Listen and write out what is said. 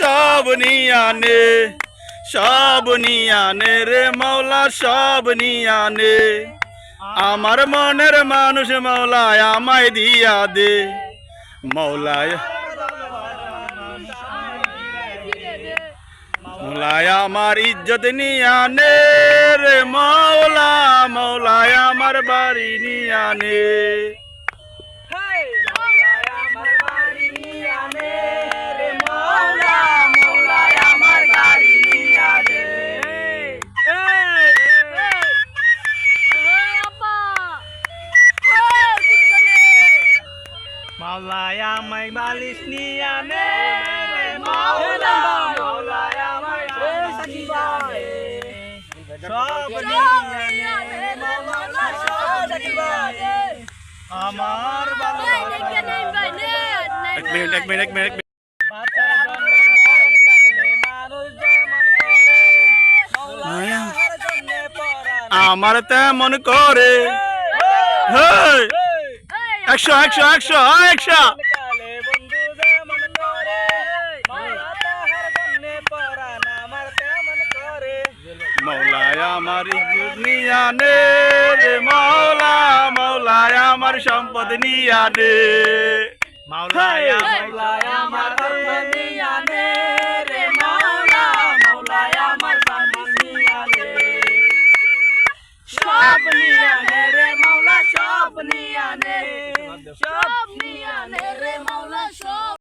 সব নিয়ানে সব নিয়ানে রে মৌলা সব নিয়ানে। আমার মনের মানুষ মাওলায় আমায় দিয়া দে মাওলায় মাওলায় আমার ইজ্জত নিয়ানে রে মৌলা মৌলায় আমার বাড়ি নিয়ানে। মাওলায়া মাই মালিশ নিয়া নে। মাওলা মাওলায়া মাই সব নিয়া নে। মাওলা সব নিয়া আমার ভালো এক মিনিট এক মিনিট এক মিনিট। মন আমার জন্যে পরাণ আমার তেমন করে। হেই! একশো একশো একশো একশো মৌলায় আমার নিয়ানে রে মাওলা মৌলায় আমার সম্পদ নিয়ানে মাওলায়া মাওলায়া আমার সব নিয়ানে রে মাওলা সব